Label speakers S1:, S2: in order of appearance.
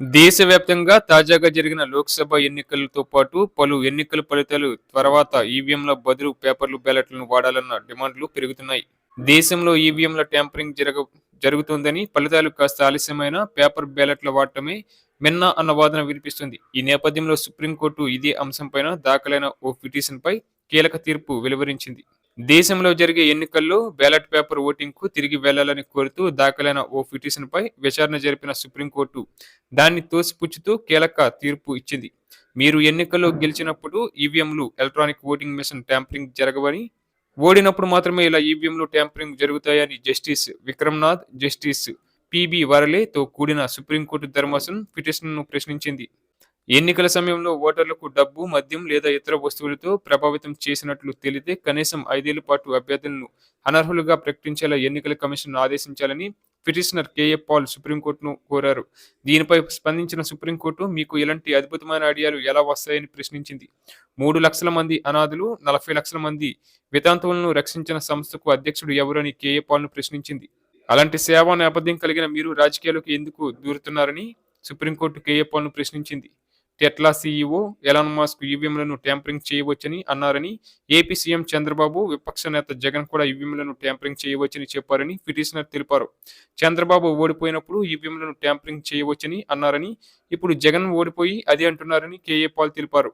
S1: దేశవ్యాప్తంగా తాజాగా జరిగిన లోక్సభ ఎన్నికలతో పాటు పలు ఎన్నికల ఫలితాలు తర్వాత ఈవీఎంల బదులు పేపర్లు బ్యాలెట్లను వాడాలన్న డిమాండ్లు పెరుగుతున్నాయి. దేశంలో ఈవీఎంల ట్యాంపరింగ్ జరగ జరుగుతుందని ఫలితాలు కాస్త ఆలస్యమైన పేపర్ బ్యాలెట్ల వాడటమే మిన్న అన్న వాదన వినిపిస్తుంది. ఈ నేపథ్యంలో సుప్రీంకోర్టు ఇదే అంశంపైన దాఖలైన ఓ పిటిషన్పై కీలక తీర్పు వెలువరించింది. దేశంలో జరిగే ఎన్నికల్లో బ్యాలెట్ పేపర్ ఓటింగ్కు తిరిగి వెళ్ళాలని కోరుతూ దాఖలైన ఓ పిటిషన్ పై విచారణ జరిపిన సుప్రీంకోర్టు దాన్ని తోసిపుచ్చుతూ కీలక తీర్పు ఇచ్చింది. మీరు ఎన్నికల్లో గెలిచినప్పుడు ఈవీఎంలు ఎలక్ట్రానిక్ ఓటింగ్ మిషన్ ట్యాంపరింగ్ జరగవని ఓడినప్పుడు మాత్రమే ఇలా ఈవీఎంలు ట్యాంపరింగ్ జరుగుతాయని Justice Vikramnath Justice P B వరలేతో కూడిన సుప్రీంకోర్టు ధర్మాసనం పిటిషన్ను ప్రశ్నించింది. ఎన్నికల సమయంలో ఓటర్లకు డబ్బు మద్యం లేదా ఇతర వస్తువులతో ప్రభావితం చేసినట్లు తేలితే కనీసం ఐదేళ్ళ పాటు అభ్యర్థులను అనర్హులుగా ప్రకటించేలా ఎన్నికల కమిషన్ ఆదేశించాలని పిటిషనర్ కేఏ పాల్ సుప్రీంకోర్టును కోరారు. దీనిపై స్పందించిన సుప్రీంకోర్టు మీకు ఇలాంటి అద్భుతమైన ఐడియాలు ఎలా వస్తాయని ప్రశ్నించింది. మూడు లక్షల మంది అనాథులు నలభై లక్షల మంది వితాంతువులను రక్షించిన సంస్థకు అధ్యక్షుడు ఎవరని కేఏ పాల్ను ప్రశ్నించింది. అలాంటి సేవా నేపథ్యం కలిగిన మీరు రాజకీయాలకు ఎందుకు దూరుతున్నారని సుప్రీంకోర్టు కేఏ పాల్ను ప్రశ్నించింది. టెట్లా సీఈఓ ఎలాన్ మాస్క్ ఈవీఎంలను ట్యాంపరింగ్ చేయవచ్చని అన్నారని ఏపీ సీఎం చంద్రబాబు విపక్ష నేత జగన్ కూడా ఈవీఎంలను ట్యాంపరింగ్ చేయవచ్చని చెప్పారని పిటిషనర్ తెలిపారు. చంద్రబాబు ఓడిపోయినప్పుడు ఈవీఎంలను ట్యాంపరింగ్ చేయవచ్చని అన్నారని ఇప్పుడు జగన్ ఓడిపోయి అది అంటున్నారని కేఏ పాల్ తెలిపారు.